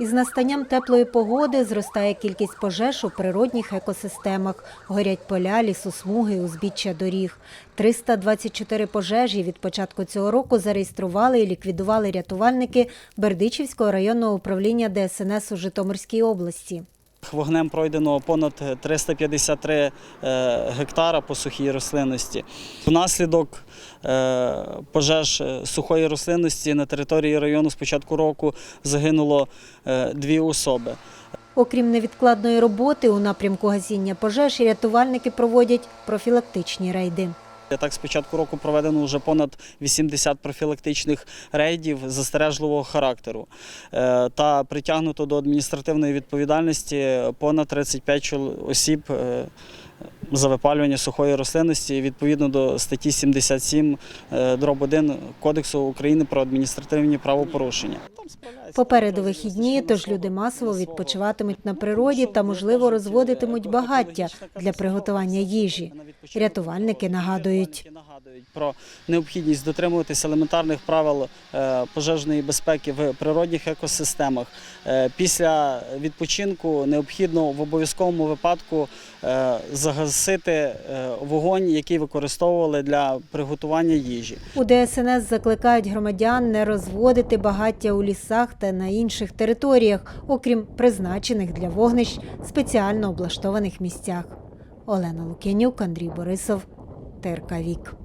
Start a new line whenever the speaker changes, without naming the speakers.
Із настанням теплої погоди зростає кількість пожеж у природних екосистемах. Горять поля, лісосмуги, узбіччя доріг. 324 пожежі від початку цього року зареєстрували і ліквідували рятувальники Бердичівського районного управління ДСНС у Житомирській області.
Вогнем пройдено понад 353 е, гектара по сухій рослинності. Внаслідок е, пожеж е, сухої рослинності на території району з початку року загинуло дві особи.
Окрім невідкладної роботи у напрямку гасіння пожеж, рятувальники проводять профілактичні рейди.
Так, з початку року проведено вже понад 80 профілактичних рейдів застережливого характеру Е, та притягнуто до адміністративної відповідальності понад 35 чол- осіб е, за випалювання сухої рослинності відповідно до статті 77 е, дроб 1 Кодексу України про адміністративні правопорушення.
Попереду вихідні, тож люди масово відпочиватимуть на природі та, можливо, розводитимуть багаття для приготування їжі. Рятувальники нагадують.
Нагадують про необхідність дотримуватися елементарних правил е, пожежної безпеки в природних екосистемах. Е, Після відпочинку необхідно в обов'язковому випадку е, загасити вогонь, який використовували для приготування їжі.
У ДСНС закликають громадян не розводити багаття у лісах та на інших територіях, окрім призначених для вогнищ спеціально облаштованих місцях. Олена Лук'янюк, Андрій Борисов, ТРК Вік.